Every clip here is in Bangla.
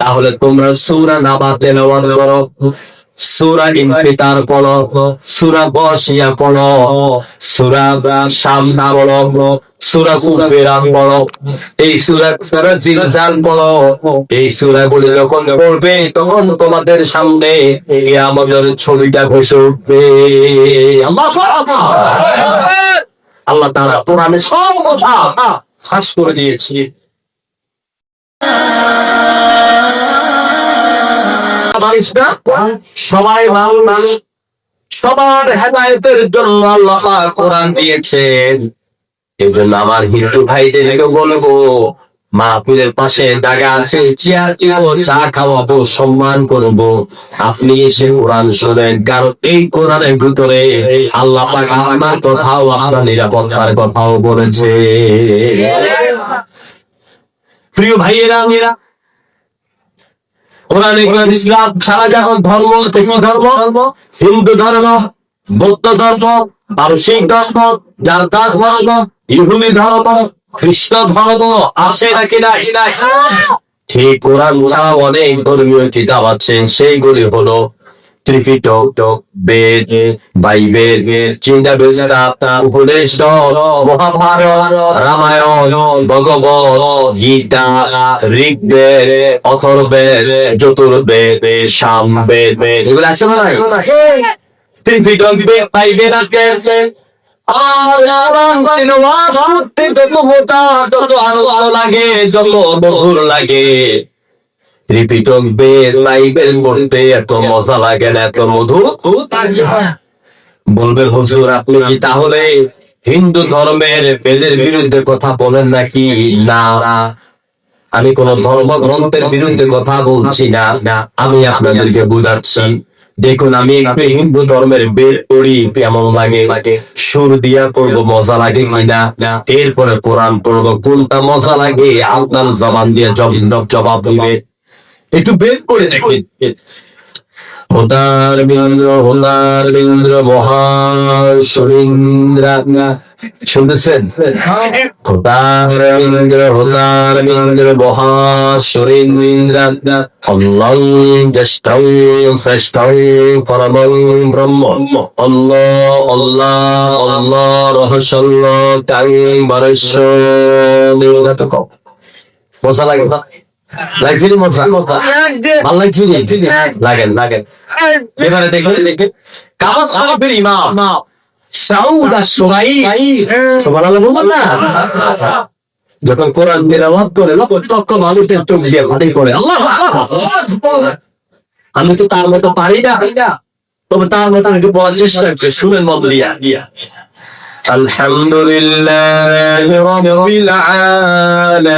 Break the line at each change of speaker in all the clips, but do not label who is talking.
তাহলে তোমরা সূরা নাবাত তেলাওয়াত সূরা ইনফিতার সূরা বসিয়া সূরা পড়ো, সূরা কুবেরা পড়ো, এই সূরা সূরা জিলজাল এই সূরাগুলি যখন পড়বে, তখন তোমাদের সামনে কিয়ামতের ছবিটা ভেসে উঠবে। আল্লাহ তাআলা কোরআনে সব কথা ফাঁস করে দিয়েছি। মানিস না? সবাই ভালো মানে সবার হেদায়তের জন্য আল্লাহ কোরআন দিয়েছেন। এই আমার হিন্দু ভাইদেরকে বলব, মাহফিলের পাশে জায়গা আছে, চেয়ার দিব চা খাওয়াবো, সম্মান করব। আপনি এসে কোরআন শোনেন, কারণ এই কোরআনের ভিতরে আল্লাহ পাক আমার কথাও, আপনার নিরাপত্তার কথাও বলেছে। প্রিয় ভাইয়েরা মেয়েরা কোরআনে ইসলাম সারা যখন ধর্ম ধর্ম হিন্দু ধর্ম বৌদ্ধ ধর্ম পারসিক ধর্ম ইহুদি ধর্ম খ্রিস্ট ধর্ম আছে নাকি নাই? ঠিক কোরআন ছাড়া অনেক ধর্মীয় কিতাব আছে সেইগুলি হলো ত্রিপিটক বেদ বাইবেল চিন্তা উপদেশ মহাভারত রামায়ণ ভগবত গীতা ঋগ্বেদ অথর্বেদ চতুর্বেদ সামবেদ এগুলো না নাই ত্রিপিটক বেদ বাইবেল আছে আরও ভালো লাগে যত লাগে ত্রিপিটক বেদ বাইবেল পড়তে এত মজা লাগে না এত মধু বলবেন হুজুর আপনি কি তাহলে হিন্দু ধর্মের বেদের বিরুদ্ধে কথা বলেন নাকি? না। আমি কোন ধর্মগ্রন্থের বিরুদ্ধে কথা বলছি না। আমি আপনাদেরকে বুঝাচ্ছি। দেখুন আমি একটু হিন্দু ধর্মের বেদ পড়ি কেমন লাগে? সুর দিয়া করব মজা লাগে কিনা এরপরে কোরআন পড়ব কোনটা মজা লাগে? আপনার জবান দিয়ে জবাব দিবে। একটু বের করে দেখেন। হোতার বীন্দ্র হোতার বীন্দ্র শুনতেছেন? হোতার বীন্দ্র হোতার বীন্দ্র মহাশরীন্দ্র অল্লং জ্যেষ্ঠং শ্রেষ্ঠং পরমং ব্রহ্ম। অল্লাহ অল্লাহ রহস্যল্ল বরস্য লাগে না লাগছে নি মজা ভাল লাগছে নি লাগেন লাগেন এবারে দেখুন দেখে কাবাত সাহেবের ইমাম সাউদা সোরাই সুবহানাল্লাহ বলবেন না যখন কোরআন তেলাওয়াত করে লক্ষ লক্ষ মানুষের চোখ দিয়ে ফাটে পড়ে আল্লাহ আমি তো তার মতো পারি না তবে তার মতো একটু বলার চেষ্টা করে শুনেন মন দিয়া الحمد لله رب العالمين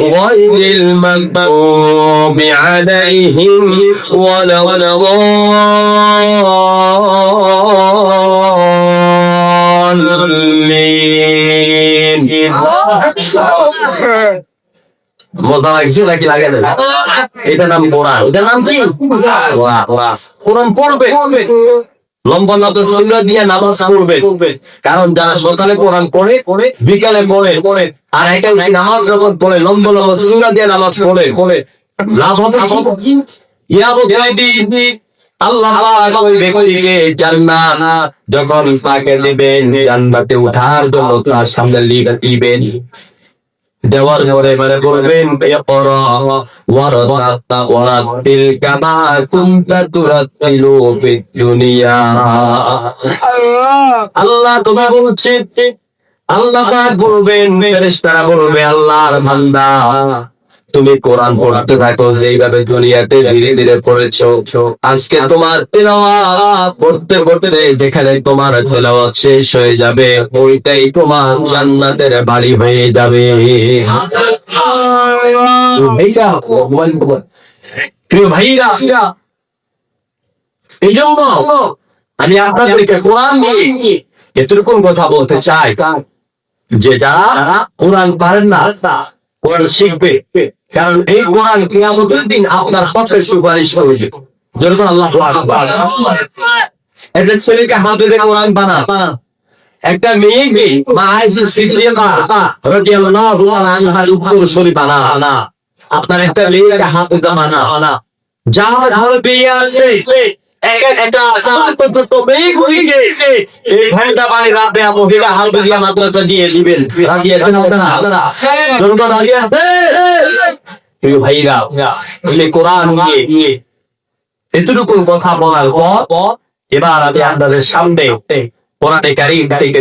غير المغضوب عليهم ولا الضالين মজা লাগছে নাকি লাগে না এটা নাম কোরআন এটা নাম কি ওয়া ওয়া কোরআন পড়বে লম্বা নত শূন্য দিয়ে নামাজ পড়বে কারণ যারা সকালে কোরআন পড়ে, বিকালে পড়ে। আর নামাজ যখন পড়ে, লম্বা লম্বা শূন্য দিয়ে নামাজ পড়ে। পড়ে আল্লাহ যখন তাকে দিবেন, জান্নাতে উঠার জন্য তার সামনে লিখবেন দেওয়ার পরে মানে বলবেন আল্লাহ তোমার বলছেন আল্লাহ করবেন বলবে আল্লাহর বান্দা। তুমি কোরআন পড়তে থাকো, যেইভাবে দুনিয়াতে ধীরে ধীরে পড়েছো। আজকে তোমার পড়তে পড়তে যেখানে তোমার তেলাওয়াত শেষ হয়ে যাবে, ওইটাই তোমার জান্নাতের বাড়ি হয়ে যাবে। আমি আপনাদেরকে কোরআন এতটুকু কথা বলতে চাই যে যারা কোরআন পারেন না কোরআন শিখবে। কারণ এই কোরআন কিয়ামতের দিন আপনার পক্ষে সুপারিশ করবে যেরকম আল্লাহ। একটা ছেলেকে হাতে কোরআন বানা একটা মেয়েকে বানা আপনার একটা মেয়েকে হাতে বানা যার ঘরে বিয়ে আছে। এক- একটা ছোট মেয়েগুলিকে এই ঘণ্টা বাড়ি রাতে মহিলা হালবে দিয়া মাদ্রাসা দিয়ে দিবেন। রাজিয়ে আছেন আপনারা? জনতা দাঁড়িয়ে আছে প্রিয় ভাইরা এলে কোরআন নিয়ে এতটুকু কথা বলার পর এবার আমি আপনাদের সামনে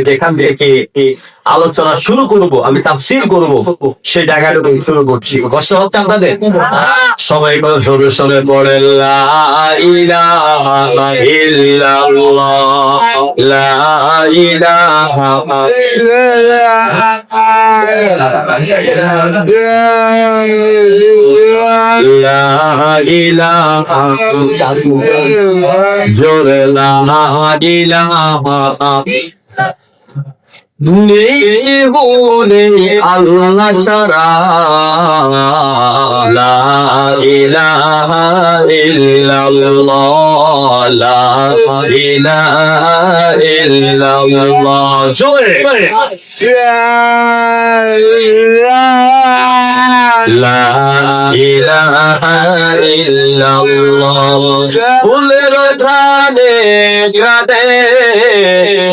যেখান থেকে আলোচনা শুরু করব, আমি তাফসীর করব সেই জায়গাটুকু শুরু করছি। কষ্ট হচ্ছে আপনাদের? সবাই সরে সরে পড়ে জোরে লা আল্লাহ লা ইলাহা ইল্লাল্লাহ লা ইলাহা ইল্লাল্লাহ। জোরে। লা ইলাহা ইল্লাল্লাহ। ধানে কাঁদে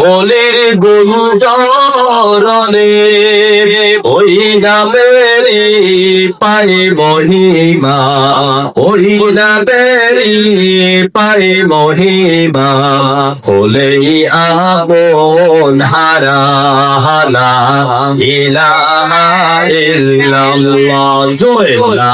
ফুলের গুঞ্জরণে ওই নামেরি পাই মহিমা, ওই নামেরি পাই মহিমা। হলেই আপন হারা হালা, ইলাহা ইল্লাল্লাহ জয় লা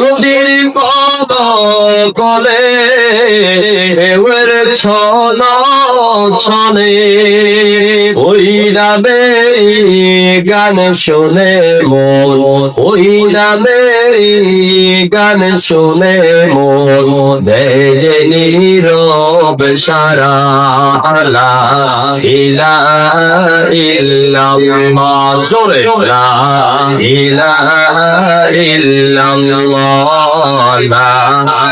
কলে ঢেউয়ের ছল ছলে। ওই নামে গান শোনে মন, ওই নামে গান শোনে মন। দেয় সারা লা ইল্লাল্লাহ। জোরে। লা ইলাহা ইল্লাল্লাহ। লা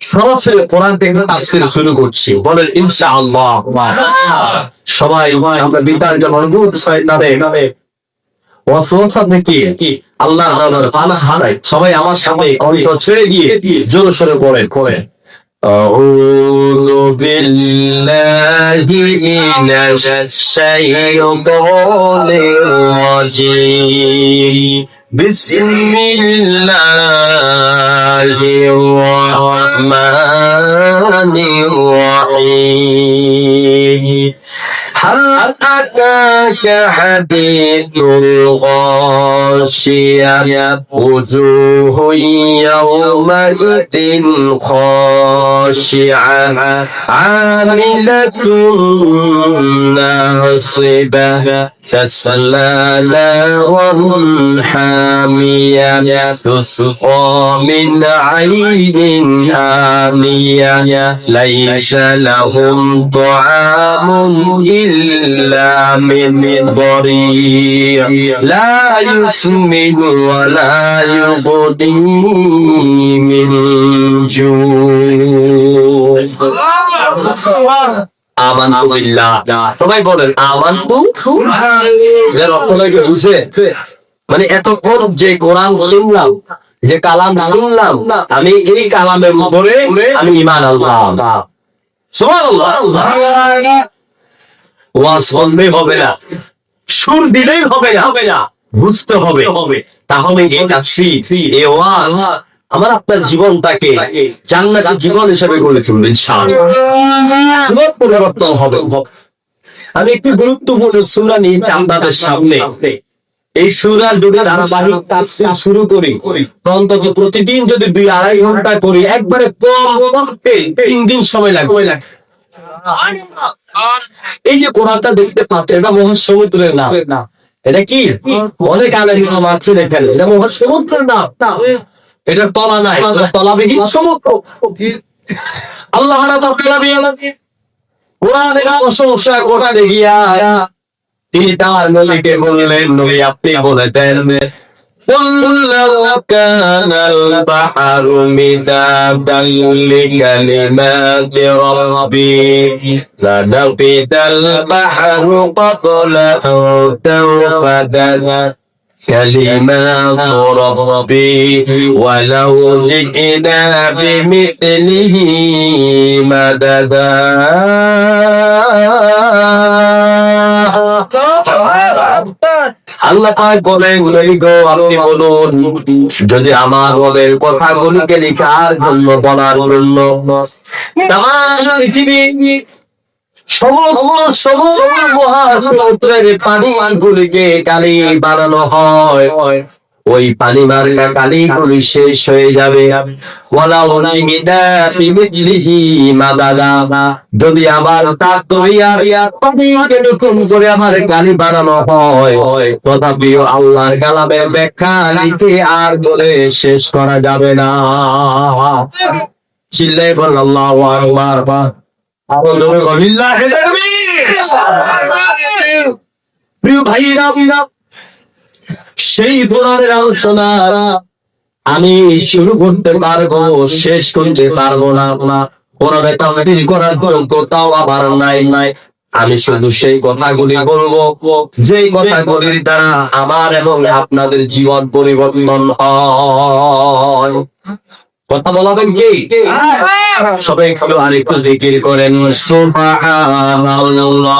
সরাসরি কোরআন থেকে তাফসীর শুরু করছি বলেন ইনশাআল্লাহ সবাই আমরা বিদার যেমন গুড সাইড নামে নামে ওয়াসওয়াসা থেকে আল্লাহ আল্লাহর পানা হারাই সবাই আমার সামনে কণ্ঠ ছেড়ে দিয়ে জোরে সরে পড়েন পড়েন أعوذ بالله من الشيطان الرجيم بسم الله الرحمن الرحيم. هل أتاك حديث الغاشية؟ وجوه يومئذ خاشعة. عاملة ناصبة. تسلى نارا حامية تسقى من عين آنية ليس لهم طعام إلا من ضريع. لا يسمن ولا يغني من جوع. সবাই বলেন বুঝে মানে এতক্ষণ যে কোরআন শুনলাম, যে কালাম শুনলাম, আমি এই কালামের উপরে আমি ইমান ওয়াজ হবে না। দিলেই হবে না। হবে। না বুঝতে হবে হবে তাহলে আমার আপনার জীবনটাকে জান্নাতের জীবন হিসেবে গড়ে তুলবে, ইনশাআল্লাহ। জীবন পরিবর্তন হবে। আমি একটু গুরুত্বপূর্ণ সূরা নিয়েছি আপনাদের সামনে। এই সুরার যদি ধারাবাহিক তাফসীর শুরু করি। অন্তত প্রতিদিন যদি দুই আড়াই ঘণ্টা করি, একবারে কম পক্ষে তিন দিন সময় লাগবে। এই যে কোরআনটা দেখতে পাচ্ছে এটা মহাসমুদ্রের নাম। এটা কি? অনেক আলের নাম আছে এখানে এটা মহাসমুদ্রের নাম। এটা তলা নাই এটা তলাবিহীন সমুদ্র আল্লাহ রাব্বুল তলাবিহীন কোরআনের প্রশংসা করতে গিয়া তিনি তার নবীকে বললেন নবী আপনি বলে দেন قل لو كان البحر مدادا لكلمات ربي لنفد البحر قبل أن تنفد كلمات ربي ولو جئنا بمثله مددا আল্লাহ পাক বলেন নবী গো আপনি বলুন যদি আমার মনের কথাগুলিকে লেখার জন্য বলার জন্য তাম পৃথিবী কালি বানানো হয়। গুলি শেষ হয়ে যাবে। যদি আবার নতুন করে আমার কালি বানানো হয়, তথাপি আল্লাহর কালামের ব্যাখ্যা লিখে আর বলে শেষ করা যাবে না। চিল্লাই বল আল্লাহ প্রিয় সেই কোরআনের আলোচনা আমি শুরু করতে পারব, শেষ করতে পারব না কোরআনে তাফসীর করার যোগ্য তাও আবার নাই নাই। আমি শুধু সেই কথাগুলি বলব, যেই কথাগুলির দ্বারা আমার এবং আপনাদের জীবন পরিবর্তন হয়। কথা বলাবেন কি? সবাই একটু আরেকটু জিকির করেন। সুবহানাল্লাহ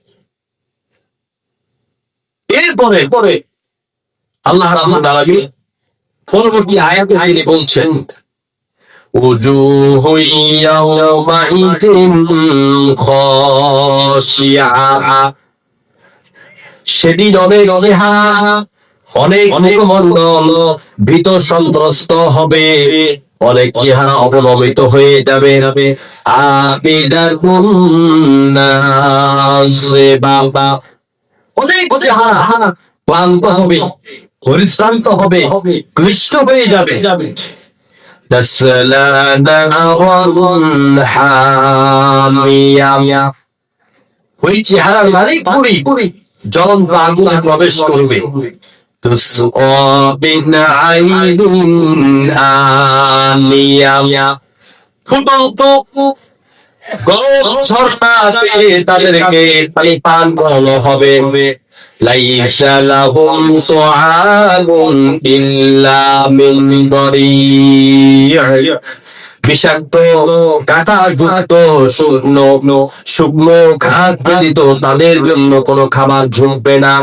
এরপরে পরে আল্লাহ রাব্বুল আলামিন পরবর্তী আয়াতে তিনি বলছেন وجوه يومئذ خاشعة সেদিন অনেক চেহারা অনেক মুখমণ্ডল ভীত সন্ত্রস্ত হবে অনেক চেহারা অবনমিত হয়ে যাবে আবিদার বাবা অনেক জাহান ক্লান্ত হবে পরিশ্রান্ত হবে ক্লিষ্ট হয়ে যাবে। ওই চেহারা নারী পুরি পুরি জ্বলন্ত আগুনে প্রবেশ করবে। ফুটন্ত গরম ঝর্ণা তাদেরকে পানি পান করানো হবে। বিষাক্ত কাটা যুক্ত শুকনো শুকনো ঘাস তাদের জন্য কোনো খাবার ঝুঁকবে না।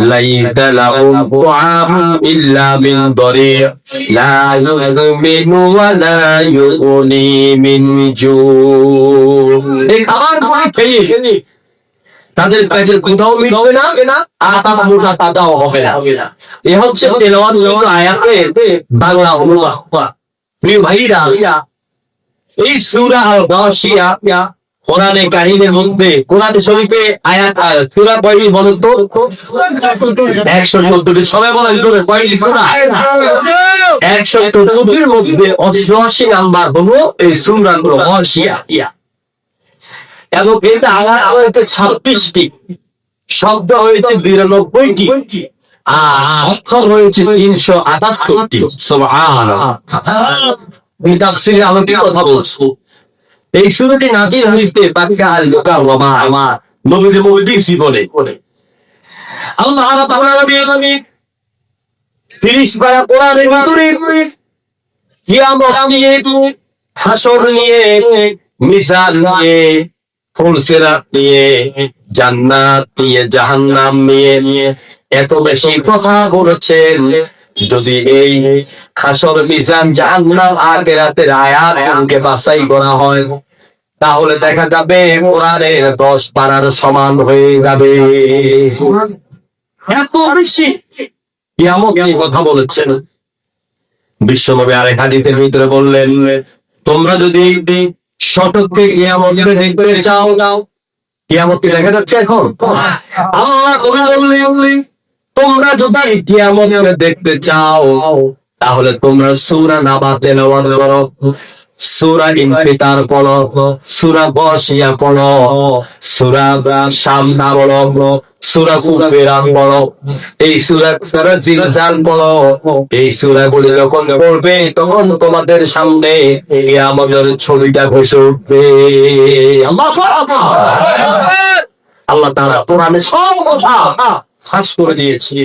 ليس لهم طعام إلا من ضريع لا يؤمن ولا يغني من جوع এই খাবারগুলি খেয়ে তাদের পেটের কোথাও মিট হবে না আর তারা মোটা তাজাও হবে না এ হচ্ছে তেলাওয়াত আয়াতে বাংলা অনুবাদ প্রিয় ভাইরা এই সূরা আল গাশিয়া কোরআনে কাহিনীর মধ্যে, কোরআনে শরীফে আয়াত সূরা কয়টি বলেন তো? একশো চোদ্দটি সবাই বলেন জোরে কয়টি সূরা একশো চোদ্দটির মধ্যে অষ্টআশি নাম্বার হলো এই এবং এটা আয়াত শব্দ হয়েছে বিরানব্বইটি অক্ষর হয়েছে তিনশো আটাত্তরটি। সুবহানাল্লাহ। আমি আলোকে কথা বলছো? এই সুরটি নাজিল হইতে বাক্কা আল মুকাররমা আমার নবীর মজলিসি বলে আল্লাহ তাআলা নবী তিরিশ পারা কোরআনের ভিতরে কিয়ামত নিয়ে হাসর নিয়ে, মিজান নিয়ে ফুলসিরাত নিয়ে, জান্নাত নিয়ে, জাহান্নাম নিয়ে এত বেশি কথা বলেছেন। যদি এই হাসর মিজান জাহান্নাম আখেরাতের আয়াত গুলোকে বাছাই করা হয়, তাহলে দেখা যাবে কোরআনের দশ পারার সমান হয়ে যাবে। এত বেশি? কিয়ামত নিয়ে কথা বলেছেন। বিশ্বনবী আরেক হাদিসের ভিতরে বললেন, তোমরা যদি শতককে কিয়ামতকে দেখতে চাও কিয়ামত কি দেখা যাচ্ছে এখন? আল্লাহ বললেন তোমরা যদি কিয়ামতকে দেখতে চাও, তাহলে তোমরা সূরা নাবা তেলাওয়াত করো সূরা ইনফিতার পড়ো, সূরা বসিয়া পড়ো, সূরা সামনা পড়ো, সূরা কুবেরান পড়ো, এই সূরা সূরা জিলজাল পড়ো, এই সূরাগুলি যখন পড়বে, তখন তোমাদের সামনে কিয়ামতের ছবিটা ভেসে উঠবে। আল্লাহ আল্লাহ তাআলা কোরআনে সব কথা ফাঁস করে দিয়েছে।